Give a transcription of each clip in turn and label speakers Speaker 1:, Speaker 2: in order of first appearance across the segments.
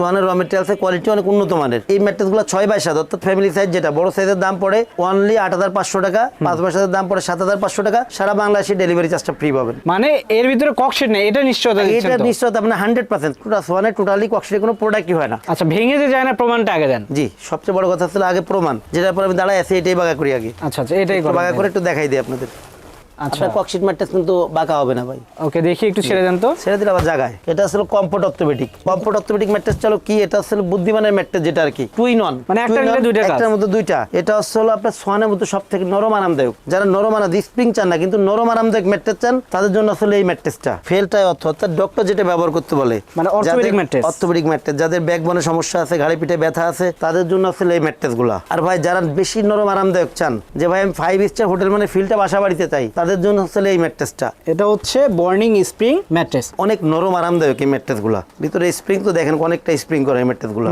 Speaker 1: সোয়ানের র মেটেরিয়ালসের কোয়ালিটি অনেক উন্নত মানের। এই ম্যাট্রেসগুলো ছয় বাই সাত অর্থাৎ ফ্যামিলি সাইজ যেটা বড় সাইজের দাম পড়ে অনলি আট হাজার পাঁচশো টাকা পাঁচ বাই সাতের দাম পড়ে সাত হাজার পাঁচশো টাকা সারা বাংলাদেশে ডেলিভারি চার্জটা ফ্রি পাবেন।
Speaker 2: মানে এর ভিতরে ককশিট নেই এটা নিশ্চয়তা
Speaker 1: এটা
Speaker 2: তো?
Speaker 1: নিশ্চয় আপনার হান্ড্রেড পার্সেন্ট টোটাল সোয়ানের টোটালি কক্সিডের কোনো প্রোডাক্টই হয় না।
Speaker 2: আচ্ছা ভেঙে যে যায় না প্রমাণটা আগে দেন।
Speaker 1: জি সবচেয়ে বড় কথা ছিল আগে প্রমাণ যেটার পর আমি দাঁড়ায় আছি এটাই বাগা করি আগে।
Speaker 2: আচ্ছা আচ্ছা এটাই
Speaker 1: বাগা করে একটু দেখাই দিই আপনাদের। আপনার ম্যাট্রেস কিন্তু বাঁকা হবে না ভাই।
Speaker 2: ওকে দেখি একটু ছেড়ে দেন তো।
Speaker 1: ছেড়ে দিলে আবার জায়গায় এটা আসলে comfort orthopaedic comfort orthopaedic mattress চলো কি? এটা আসলে বুদ্ধিমানের ম্যাট্রেস যেটা আর কি। টুই নন
Speaker 2: মানে একটা নিলে দুইটা কাজ।
Speaker 1: একটার মধ্যে দুইটা। এটা হলো আপনার সোয়ানের মধ্যে সব থেকে নরম আরামদায়ক। যারা নরম স্প্রিং চান না কিন্তু নরম আরামদায়ক ম্যাট্রেস চান তাদের জন্য আসলে এই ম্যাট্রেসটা ফেলটাই অর্থ অর্থাৎ ডক্টর যেটা ব্যবহার করতে বলে
Speaker 2: মানে orthopedic mattress।
Speaker 1: অর্থোপেডিক ম্যাট্রেস যাদের ব্যাক বনে সমস্যা আছে ঘাড়ে পিঠে ব্যথা আছে তাদের জন্য আসলে এই ম্যাট্রেসগুলা। আর ভাই যারা বেশি নরম আরামদায়ক চান যে ভাই আমি ফাইভ স্টার হোটেল মানে ফিলটা বাসা বাড়িতে চাই তাদের জন্য আসলে এই ম্যাট্রেসটা।
Speaker 2: এটা হচ্ছে বর্নিং স্প্রিং ম্যাট্রেস।
Speaker 1: অনেক নরম আরামদায়ক এই ম্যাট্রেসগুলা ভিতরে স্প্রিং তো দেখেন অনেকটা স্প্রিং করে এই ম্যাট্রেসগুলা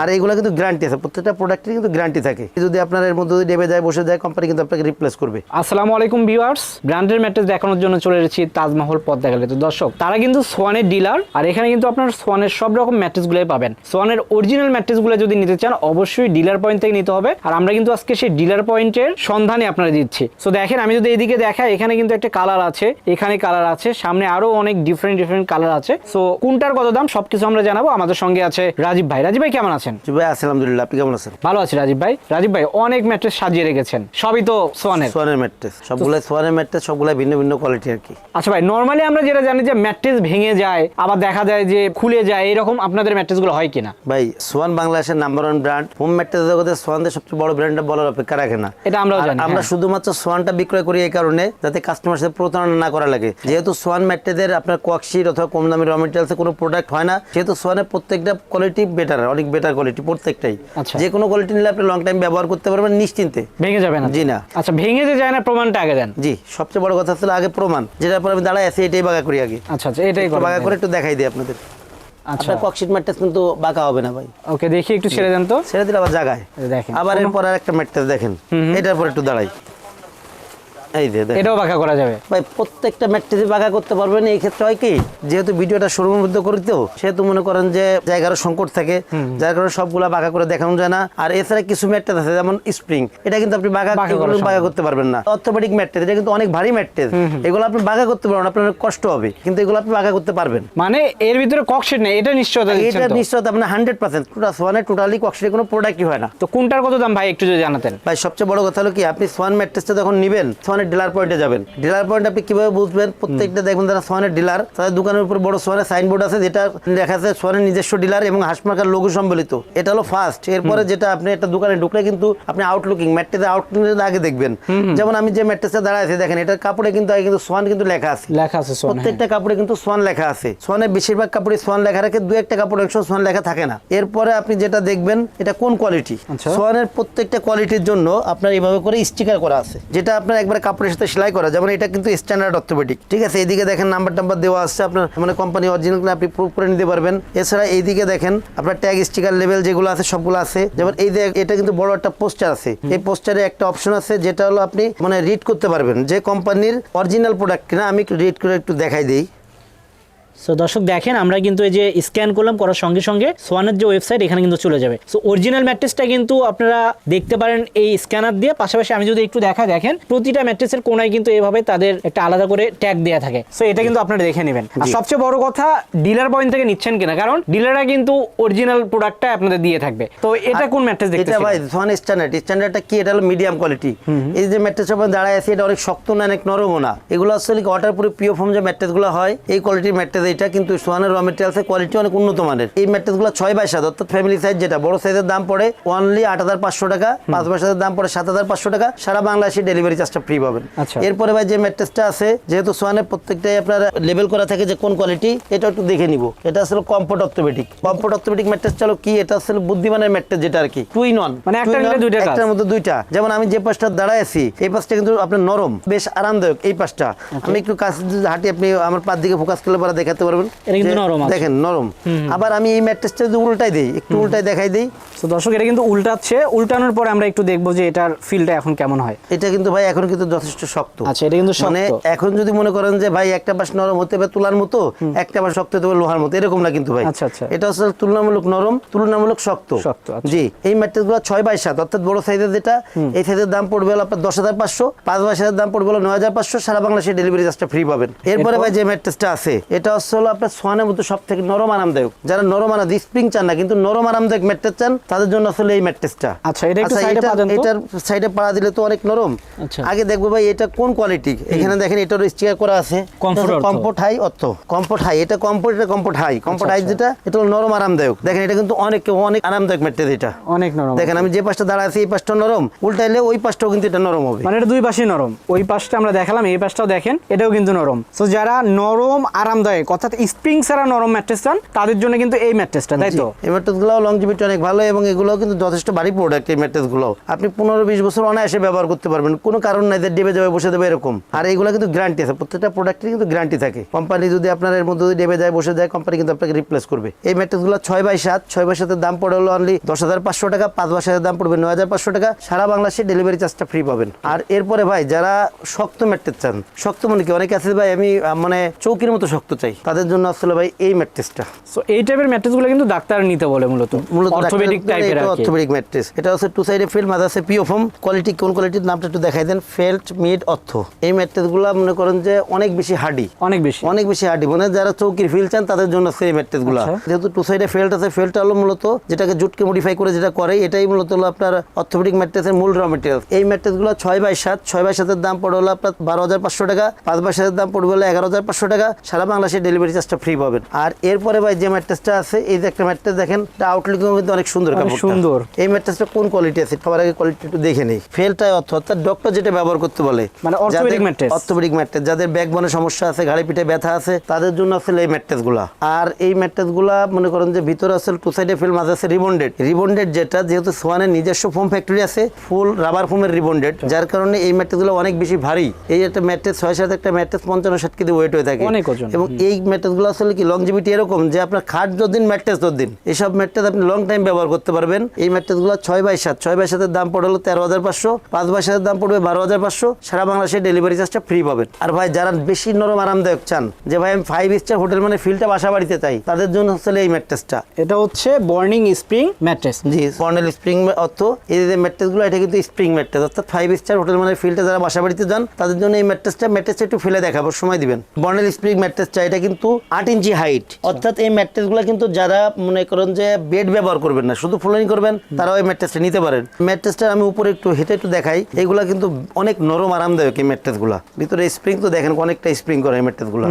Speaker 1: আর এইগুলা কিন্তু গ্যারান্টি আছে। প্রত্যেকটা প্রোডাক্টের কিন্তু গ্যারান্টি থাকে। যদি আপনার এর মধ্যে যদি ডেবে যায় বসে যায় কোম্পানি কিন্তু আপনাকে রিপ্লেস করবে।
Speaker 2: আসসালামু আলাইকুম ভিউয়ার্স ব্র্যান্ডের ম্যাট্রেস দেখানোর জন্য চলে এসেছি তাজমহল পথ দেখালে তো দর্শক তারা কিন্তু সোয়ানের ডিলার আর এখানে কিন্তু আপনার সোয়ানের সব রকম ম্যাট্রেসগুলোই পাবেন। সোয়ানের অরিজিনাল ম্যাট্রেসগুলো যদি নিতে চান অবশ্যই ডিলার পয়েন্ট থেকে নিতে হবে। আর আমরা কিন্তু আজকে সেই ডিলার পয়েন্টের সন্ধানে আপনারা দিচ্ছি। সো দেখেন আমি যদি এদিকে দেখাই এখানে কিন্তু একটা কালার আছে এখানে কালার আছে সামনে আরও অনেক ডিফারেন্ট ডিফারেন্ট কালার আছে। সো কোনটার কত দাম সবকিছু আমরা জানাব। আমাদের সঙ্গে আছে রাজীব ভাই। রাজীব ভাই কেমন আছেন?
Speaker 1: ভাই আলহামদুলিল্লাহ আপনি কেমন আছেন?
Speaker 2: ভালো আছি রাজীব ভাই। রাজীব ভাই অনেক ম্যাট্রেস সাজিয়ে রেখেছেন। সবই তো সোয়ানের।
Speaker 1: সোয়ানের ম্যাট্রেস সবগুলাই সোয়ানের ম্যাট্রেস সবগুলাই ভিন্ন ভিন্ন কোয়ালিটি আর কি।
Speaker 2: আচ্ছা ভাই নর্মালি আমরা যেটা জানি যে ম্যাট্রেস ভেঙে যায় আবার দেখা যায় যে খুলে যায় এরকম আপনাদের ম্যাট্রেসগুলো হয় কিনা?
Speaker 1: ভাই সোয়ান বাংলাদেশের number one brand home mattress জগতে সোয়ানদের সবচেয়ে বড় ব্র্যান্ডটা বলার অপেক্ষা রাখে না।
Speaker 2: এটা আমরা
Speaker 1: আমরা
Speaker 2: হ্যাঁ।
Speaker 1: শুধুমাত্র সোয়ানটা বিক্রয় করি এই কারণে যাতে কাস্টমার সাথে প্রতারণা না করা লাগে। যেহেতু সোয়ান ম্যাট্রেদের আপনার কোয়াকশিট অথবা কম দামি র মেটেরিয়ালসে কোনো প্রোডাক্ট হয় না যেহেতু সোয়ানের প্রত্যেকটা কোয়ালিটি বেটার অনেক বেটার কোয়ালিটি প্রত্যেকটাই। যে কোনো কোয়ালিটি নিলে আপনি লং টাইম ব্যবহার করতে পারবেন নিশ্চিন্তে।
Speaker 2: ভেঙে যাবে না।
Speaker 1: জি না।
Speaker 2: আচ্ছা ভেঙে যে যায় না প্রমাণটা আগে দেন।
Speaker 1: জি সবচেয়ে বড় কথা ছিল আগে প্রমাণ যেটার পর আমি দাঁড়ায় আছি এটাই বাগা করি আগে।
Speaker 2: আচ্ছা আচ্ছা এটাই
Speaker 1: বাগা করে একটু দেখাই দিই আপনাদের।
Speaker 2: আচ্ছা।
Speaker 1: ককশিট ম্যাট্রেস কিন্তু বাঁকা হবে না ভাই।
Speaker 2: ওকে দেখি একটু ছেড়ে দেন তো।
Speaker 1: ছেড়ে দিলে আবার জায়গায়
Speaker 2: দেখেন।
Speaker 1: আবার এরপর আর একটা ম্যাট্রেস দেখেন এটার পর একটু দাঁড়াই। এই যে
Speaker 2: এটাও বাঁকা করা যাবে।
Speaker 1: ভাই প্রত্যেকটা বাঁকা করতে পারবেন এই ক্ষেত্রে হয় কি যেহেতু ভিডিওটা করি তো সেহেতু মনে করেন যে জায়গারও সংকট থাকে যার কারণে সবগুলা বাঁকা করে দেখানো যায় না। আর এছাড়া কিছু ম্যাট্রেস আছে যেমন স্প্রিং এটা কিন্তু আপনি বাঁকা
Speaker 2: বাঁকা
Speaker 1: করতে পারবেন না। অর্থোপেডিক ম্যাট্রেস এটা কিন্তু অনেক ভারী ম্যাট্রেস। এগুলো আপনি বাঁকা করতে পারবেন আপনার কষ্ট হবে কিন্তু এগুলো আপনি বাঁকা করতে পারবেন।
Speaker 2: মানে এর ভিতরে ককশিট নেই এটা নিশ্চয়তা
Speaker 1: এটা
Speaker 2: তো?
Speaker 1: নিশ্চয় আপনার হান্ড্রেড পার্সেন্ট টোটাল সোয়ানের টোটালি কক্সিডের কোনো প্রোডাক্টই হয় না।
Speaker 2: তো কোনটার কত দাম ভাই একটু যদি জানাতেন?
Speaker 1: ভাই সবচেয়ে বড় কথা হলো কি আপনি সোয়ান ম্যাট্রেসটা যখন নেবেন ডিলার পয়েন্টে যাবেন। ডিলার পয়েন্ট আপনি কীভাবে বুঝবেন? প্রত্যেকটা দেখবেন যারা সোয়ানের ডিলার তাদের দোকানের উপর বড় সোয়ানের সাইনবোর্ড আছে যেটা দেখা যাচ্ছে সোয়ানের নিজস্ব ডিলার এবং হাসমার্কার লোগো সম্বলিত। এটা হলো ফার্স্ট এরপরে যেটা আপনি একটা দোকানে ঢুকলে কিন্তু আপনি আউটলুকিং ম্যাট্রেসের আউটলুকিং আগে দেখবেন। যেমন আমি যে ম্যাট্রেসে দাঁড়ায় আছি দেখেন এটার কাপড়ে কিন্তু আগে কিন্তু সোয়ান কিন্তু লেখা আছে।
Speaker 2: লেখা আছে হ্যাঁ।
Speaker 1: প্রত্যেকটা কাপড়ে কিন্তু সোয়ান লেখা আছে। সোয়ানের বেশিরভাগ কাপড়ে সোয়ান লেখা রাখে দু একটা কাপড় একশো সোয়ান লেখা থাকে না। এরপরে আপনি যেটা দেখবেন এটা কোন কোয়ালিটি
Speaker 2: আচ্ছা।
Speaker 1: সোয়ানের প্রত্যেকটা কোয়ালিটির জন্য আপনার এইভাবে করে স্টিকার করা আছে। যেটা আপনার একবার কাপড়ের সাথে সেলাই করা যেমন এটা কিন্তু স্ট্যান্ডার্ড অর্থোপেডিক ঠিক আছে? এইদিকে দেখেন নাম্বার টাম্বার দেওয়া আছে আপনার মানে কোম্পানি অরিজিনাল আপনি প্রুভ করে নিতে পারবেন। এছাড়া এইদিকে দেখেন আপনার ট্যাগ স্টিকার লেভেল যেগুলো আছে সবগুলো আছে। যেমন এই এটা কিন্তু বড় একটা পোস্টার আছে। এই পোস্টারে একটা অপশন আছে যেটা হলো আপনি মানে রিড করতে পারবেন। যে কোম্পানির অরিজিনাল প্রোডাক্ট কিনা আমি রিড করে একটু দেখাই দিই।
Speaker 2: সো দর্শক দেখেন আমরা কিন্তু এই যে স্ক্যান করলাম করার সঙ্গে সঙ্গে সোয়ানের যে ওয়েবসাইট এখানে কিন্তু চলে যাবে। সো অরিজিনাল ম্যাট্রেসটা কিন্তু আপনারা দেখতে পারেন এই স্ক্যানার দিয়ে। পাশাপাশি আমি যদি একটু দেখা দেখেন প্রতিটা ম্যাট্রেসের কোনায় কিন্তু এভাবে তাদের একটা আলাদা করে ট্যাগ দেওয়া থাকে। সো এটা কিন্তু আপনারা দেখে নেবেন। আর সবচেয়ে বড় কথা ডিলার পয়েন্ট থেকে নিচ্ছেন কিনা? কারণ ডিলাররা কিন্তু অরিজিনাল প্রোডাক্টটা আপনাদের দিয়ে থাকবে। তো এটা কোন ম্যাট্রেস দেখতে
Speaker 1: এটা ভাই সোয়ান স্ট্যান্ডার্ড স্ট্যান্ডার্ডটা কি? এটা হলো মিডিয়াম কোয়ালিটি এই যে ম্যাট্রেস উপর দাঁড়ায় আছে এটা অনেক শক্ত না অনেক নরমও না। এগুলো আসলে ওয়াটার পুরো পিও ফর্ম যে ম্যাট্রেসগুলো হয় এই কোয়ালিটির ম্যাট্রেস এটা কিন্তু সোয়ানের র মেটেরিয়ালসের কোয়ালিটি অনেক উন্নত মানের। এই ম্যাট্রেসগুলো ছয় বাই সাত অর্থাৎ ফ্যামিলি সাইজ যেটা বড় সাইজের দাম পড়ে অনলি আট হাজার পাঁচশো টাকা পাঁচ বাই সাতের দাম পড়ে সাত হাজার পাঁচশো টাকা সারা বাংলাদেশে ডেলিভারি চার্জটা ফ্রি পাবেন।
Speaker 2: আচ্ছা।
Speaker 1: এরপরে ভাই যে ম্যাট্রেসটা আছে যেহেতু সোয়ানের প্রত্যেকটাই আপনার লেভেল করা থাকে যে কোন কোয়ালিটি এটা একটু দেখে নিব। এটা আসলে comfort orthopaedic comfort orthopaedic mattress চলো কি? এটা আসলে বুদ্ধিমানের ম্যাট্রেস যেটা আর কি। টুই নন
Speaker 2: মানে।
Speaker 1: একটার মধ্যে দুইটা। যেমন আমি যে পাশটা দাঁড়ায় আছি এই পাশটা কিন্তু আপনার নরম বেশ আরামদায়ক এই পাশটা। আমি একটু কাছে হাঁটি আপনি আমার পার দিকে ফোকাস করলে পরে দেখা দেখাতে পারবেন।
Speaker 2: এটা কিন্তু নরম
Speaker 1: দেখেন নরম। আবার আমি এই ম্যাট্রেসটা যদি উল্টাই দিই একটু উল্টাই দেখাই দিই।
Speaker 2: তো দর্শক এটা কিন্তু উল্টাচ্ছে। উল্টানোর পরে আমরা একটু দেখব যে এটার ফিলটা এখন কেমন হয়।
Speaker 1: এটা কিন্তু ভাই এখন কিন্তু যথেষ্ট শক্ত।
Speaker 2: আচ্ছা এটা কিন্তু
Speaker 1: মানে এখন যদি মনে করেন যে ভাই একটা পাশ নরম হতে হবে তুলার মতো একটা পাশ শক্ত হতে হবে লোহার মতো এরকম না কিন্তু ভাই।
Speaker 2: আচ্ছা, আচ্ছা।
Speaker 1: এটা হচ্ছে তুলনামূলক নরম তুলনামূলক শক্ত।
Speaker 2: শক্ত, আচ্ছা।
Speaker 1: জি এই ম্যাট্রেসগুলো ছয় বাই সাত অর্থাৎ বড় সাইজের যেটা এই সাইজের দাম পড়বে হলো আপনার দশ হাজার পাঁচশো পাঁচ বাই সাতের দাম পড়বে হলো নয় হাজার পাঁচশো সারা বাংলাদেশে ডেলিভারি চার্জটা ফ্রি পাবেন। এরপরে ভাই যে ম্যাট্রেসটা আছে এটা হচ্ছে হলো আপনার সোয়ানের মতো সব থেকে নরম আরামদায়ক। যারা নরম আরাম স্প্রিং চান না কিন্তু নরম আরামদায়ক ম্যাট্রেস চান তাদের জন্য আসলে এই ম্যাট্রেসটা।
Speaker 2: আচ্ছা, এটা তো।
Speaker 1: এটার সাইডে পাড়া দিলে তো অনেক নরম।
Speaker 2: আচ্ছা।
Speaker 1: আগে দেখব ভাই এটা কোন কোয়ালিটি এখানে দেখেন এটার স্টিকার করা আছে। কমফোর্ট হাই অর্থ। কমফোর্ট হাই এটা কমফোর্ট এটা কমফোর্ট হাই কমফোর্ট হাই
Speaker 2: আচ্ছা।
Speaker 1: যেটা এটা হলো নরম আরামদায়ক। দেখেন এটা কিন্তু অনেক অনেক আরামদায়ক ম্যাট্রেস এটা।
Speaker 2: অনেক নরম।
Speaker 1: দেখেন আমি যে পাশটা দাঁড়া আছি এই পাশটা নরম। উল্টাইলে ওই পাশটাও কিন্তু এটা নরম হবে।
Speaker 2: মানে এটা দুই পাশে নরম। ওই পাশটা আমরা দেখালাম এই পাশটাও দেখেন এটাও কিন্তু নরম। তো যারা নরম আরামদায়ক অর্থাৎ স্প্রিং ছাড়া নরম ম্যাট্রেস চান তাদের জন্য কিন্তু এই ম্যাট্রেসটা তাই তো?
Speaker 1: এই ম্যাট্রেসগুলো লংজিভিটি অনেক ভালো এবং এগুলো কিন্তু যথেষ্ট ভারী প্রোডাক্ট এই ম্যাট্রেসগুলো আপনি পনেরো বিশ বছর অনায়াসে ব্যবহার করতে পারবেন কোনো কারণ নাই যে ডেবে যাবে বসে দেবে এরকম। আর এইগুলো কিন্তু গ্যারান্টি আছে প্রত্যেকটা প্রোডাক্টের কিন্তু গ্যারান্টি থাকে। কোম্পানি যদি আপনার এর মধ্যে যদি ডেবে যায় বসে যায় কোম্পানি কিন্তু আপনাকে রিপ্লেস করবে। এই ম্যাট্রেসগুলো ছয় বাই সাত ছয় বাই সাতের দাম পড়ে হলো অনলি দশ হাজার পাঁচশো টাকা পাঁচ বাই সাতের দাম পড়বে নয় হাজার পাঁচশো টাকা। সারা বাংলাদেশে ডেলিভারি চার্জটা ফ্রি পাবেন। আর এরপরে ভাই যারা শক্ত ম্যাট্রেস চান শক্ত মানে কি? অনেকে আছে ভাই আমি মানে চৌকির মতো শক্ত চাই। তাদের জন্য আসলে ভাই এই ম্যাট্রেসটা।
Speaker 2: সো এই টাইপের ম্যাট্রেসগুলো কিন্তু ডাক্তার নিতে বলে মূলত।
Speaker 1: মূলত
Speaker 2: অর্থোপেডিক টাইপের আর
Speaker 1: অর্থোপেডিক ম্যাট্রেস। এটা হচ্ছে টু সাইডে ফিল্ড মাঝে আছে পিও ফোম কোয়ালিটি কোন কোয়ালিটির নামটা একটু দেখাই দেন। ফেল্ট মিড অর্থ এই ম্যাট্রেসগুলো মনে করেন যে অনেক বেশি হার্ডি
Speaker 2: অনেক বেশি।
Speaker 1: অনেক বেশি হার্ডি মানে যারা চৌকির ফিল চান তাদের জন্য সেই ম্যাট্রেসগুলো
Speaker 2: আচ্ছা।
Speaker 1: যেহেতু টু সাইডে ফেল্ট আছে ফেল্ট হলো মূলত যেটাকে জুটকে মডিফাই করে যেটা করে এটাই মূলত হলো আপনার অর্থোপেডিক ম্যাট্রেসের মূল র মেটেরিয়াল এই ম্যাট্রেসগুলো ছয় বাই সাত ছয় বাই সাতের দাম পড়ে হলো আপনার বারো হাজার পাঁচশো টাকা পাঁচ বাই সাতের দাম পড়বে হলো এগারো হাজার পাঁচশো টাকা। সারা বাংলাদেশে ডেলিভারি চার্জটা ফ্রি পাবেন। আর এরপরে ভাই যে ম্যাট্রেসটা আছে এই যে একটা ম্যাট্রেস দেখেন আউটলুকিং কিন্তু অনেক সুন্দর
Speaker 2: সুন্দর।
Speaker 1: এই ম্যাট্রেসটা কোন কোয়ালিটি আছে সবার আগে কোয়ালিটি একটু দেখে নেই। ফেলটাই অর্থ অর্থাৎ ডক্টর যেটা ব্যবহার করতে বলে
Speaker 2: মানে orthopedic mattress।
Speaker 1: অর্থোপেডিক ম্যাট্রেস যাদের ব্যাক বনে সমস্যা আছে ঘাড়ে পিঠে ব্যথা আছে তাদের জন্য আসলে এই ম্যাট্রেস আর এই ম্যাট্রেসগুলা মনে করেন যে ভিতরে আছে টু সাইডে ফিল মাঝে আছে রিবন্ডেড রিবন্ডেড যেটা যেহেতু সোয়ানের নিজস্ব ফোম ফ্যাক্টরি আছে ফুল রাবার ফোমের রিবন্ডেড যার কারণে এই ম্যাট্রেসগুলো অনেক বেশি ভারী। এই একটা ম্যাট্রেস ছয় সাথে একটা ম্যাট্রেস পঞ্চান্ন ষাট কেজি ওয়েট হয়ে থাকে। এবং এই ম্যাট্রেসগুলো আসলে কি লংজিভিটি এরকম যে আপনার খাট যতদিন ম্যাট্রেস ততদিন। এইসব ম্যাট্রেস আপনি লং টাইম ব্যবহার করতে পারবেন। এই ম্যাট্রেসগুলো ছয় বাই সাত ছয় বাই সাতের দাম পড়ে হলো তেরো হাজার পাঁচশো পাঁচ বাই সাতের দাম পড়বে বারো হাজার পাঁচশো। সারা বাংলাদেশে ডেলিভারি চার্জটা ফ্রি পাবেন। আর ভাই যারা বেশি নরম আরামদায়ক চান যে ভাই আমি ফাইভ স্টার হোটেল মানে ফিলটা বাসা বাড়িতে চাই তাদের জন্য আসলে এই ম্যাট্রেসটা।
Speaker 2: এটা হচ্ছে বর্নিং স্প্রিং ম্যাট্রেস
Speaker 1: জি বর্নেল স্প্রিং অর্থ এই যে ম্যাট্রেসগুলো এটা কিন্তু স্প্রিং ম্যাট্রেস অর্থাৎ ফাইভ স্টার হোটেল মানে ফিল্ডে যারা বাসা বাড়িতে যান তাদের জন্য এই ম্যাট্রেসটা ম্যাট্রেসটা একটু ফেলে দেখাবো সময় দিবেন। বর্নেল স্প্রিং ম্যাট্রেসটা এটা কিন্তু আট ইঞ্চি হাইট অর্থাৎ এই ম্যাট্রেসগুলো কিন্তু যারা মনে করেন যে বেড ব্যবহার করবেন না শুধু ফ্লোরিং করবেন তারাও এই ম্যাট্রেসটা নিতে পারেন। ম্যাট্রেসটা আমি উপরে একটু হেঁটে একটু দেখাই এগুলা কিন্তু অনেক নরম আরামদায়ক এই ম্যাট্রেসগুলো ভিতরে স্প্রিং তো দেখেন অনেকটা স্প্রিং করে এই ম্যাট্রেসগুলো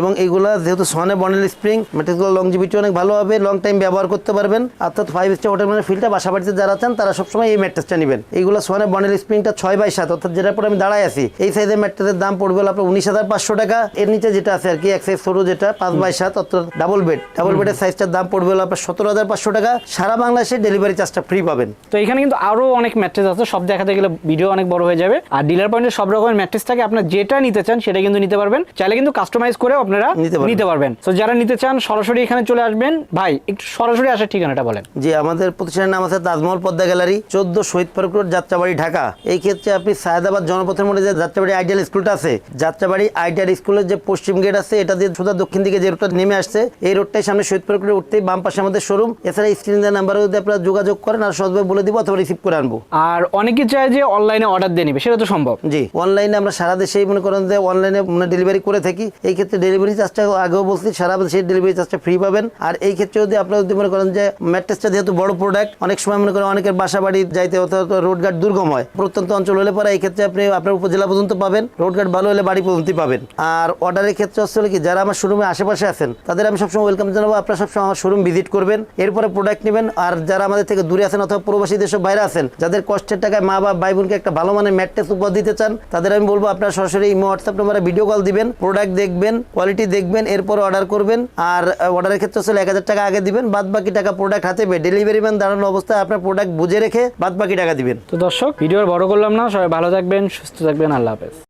Speaker 1: এবং এইগুলা যেহেতু সনে বর্নেল স্প্রিং ম্যাট্রেসগুলো লংজিভিটি অনেক ভালো হবে লং টাইম ব্যবহার করতে পারবেন। অর্থাৎ ফাইভ স্টার হোটেল মানে ফিল্ডটা বাসা বাড়িতে যারা চান তারা সবসময় এই ম্যাট্রেসটা নেবেন। এইগুলো সোয়ানে বর্নেল স্প্রিংটা ছয় বাই সাত অর্থাৎ যেটার পরে আমি দাঁড়ায় আছি এই সাইজের ম্যাট্রেসের দাম পড়বে আপনার উনিশ হাজার পাঁচশো টাকা। এর নিচে যেটা আছে আর কি এক সাইজ ছোটো যেটা পাঁচ বাই সাত অর্থাৎ ডাবল বেড ডাবল বেডের সাইজটার দাম পড়বে হলো আপনার সতেরো হাজার পাঁচশো টাকা। সারা বাংলাদেশে ডেলিভারি চার্জটা ফ্রি পাবেন।
Speaker 2: তো এখানে কিন্তু আরও অনেক ম্যাট্রেস আছে সব দেখাতে গেলে ভিডিও অনেক বড় হয়ে যাবে। আর ডিলার পয়েন্টে সব রকমের ম্যাট্রেস থাকে আপনার যেটা নিতে চান সেটা কিন্তু নিতে পারবেন। চাইলে কিন্তু কাস্টমাইজ করে আপনারা
Speaker 1: নিতে পারবেন।
Speaker 2: তো যারা নিতে চান সরাসরি এখানে চলে আসবেন। ভাই একটু সরাসরি আসার ঠিকানাটা বলেন।
Speaker 1: যে আমাদের প্রতিষ্ঠানের নাম আছে তাজমহল পদ্মা গ্যালারি চোদ্দ শহীদ ফারুক রোড যাত্রাবাড়ি ঢাকা। এই ক্ষেত্রে আপনি সায়দাবাদ জনপথের মধ্যে যে যাত্রাবাড়ি আইডিয়াল স্কুলটা আছে যাত্রাবাড়ি আইডিয়াল স্কুলের যে পশ্চিম গেট আছে এটা দিয়ে সোজা দক্ষিণ দিকে যে রোডটা নেমে আসছে এই রোডটাই সামনে শহীদ ফারুক রোড উঠতেই বাম পাশে আমাদের শোরুম এছাড়া স্ক্রিনের নাম্বারে যদি আপনারা যোগাযোগ করেন আর সহজভাবে বলে দিব অথবা রিসিভ করে আনব।
Speaker 2: আর অনেকে চায় যে অনলাইনে অর্ডার দিয়ে নিবে সেটা তো সম্ভব।
Speaker 1: জি অনলাইনে আমরা সারা দেশেই মনে করেন যে অনলাইনে মানে ডেলিভারি করে থাকি। এই ক্ষেত্রে ডেলিভারি চার্জটা আগেও বলছি সারা দেশে ডেলিভারি চার্জটা ফ্রি পাবেন। আর এই ক্ষেত্রে যদি আপনারা যদি মনে করেন যে ম্যাট্রেসটা যেহেতু বড় প্রোডাক্ট অনেক সময় মনে করেন অনেকের বাসা বাড়ি যাইতে অথবা রোডঘাট দুর্গম হয় প্রত্যন্ত অঞ্চল হলে পরে এই ক্ষেত্রে আপনি আপনার উপজেলা পর্যন্ত পাবেন রোডঘাট ভালো হলে বাড়ি পর্যন্ত পাবেন। আর অর্ডারের ক্ষেত্রে আসলে কি যারা আমার শোরুমে আশেপাশে আছেন, তাদের আমি সবসময় ওয়েলকাম জানাব। আপনারা সবসময় আমার শোরুম ভিজিট করবেন। এরপরে প্রোডাক্ট নেবেন। আর যারা আমাদের থেকে দূরে আছেন অথবা প্রবাসী দেশের বাইরে আছেন, যাদের কষ্টের টাকায় মা বা ভাই বোনকে একটা ভালো মানের ম্যাট্রেস উপহার দিতে চান, তাদের আমি বলব, আপনারা সরাসরি ইমো হোয়াটসঅ্যাপ নাম্বারে ভিডিও কল দিবেন প্রোডাক্ট দেখবেন কোয়ালিটি দেখবেন, এরপর অর্ডার করবেন। আর অর্ডারের ক্ষেত্রে আসলে এক হাজার টাকা আগে দিবেন বাদ বাকি টাকা প্রোডাক্ট হাতে পেয়ে ডেলিভারি ম্যান দাঁড়ানো অবস্থায় আপনার প্রোডাক্ট বুঝে রেখে বাদ বাকি টাকা দিবেন।
Speaker 2: তো দর্শক ভিডিও বড় করলাম না। সবাই ভালো থাকবেন, সুস্থ থাকবেন। আল্লাহ হাফেজ।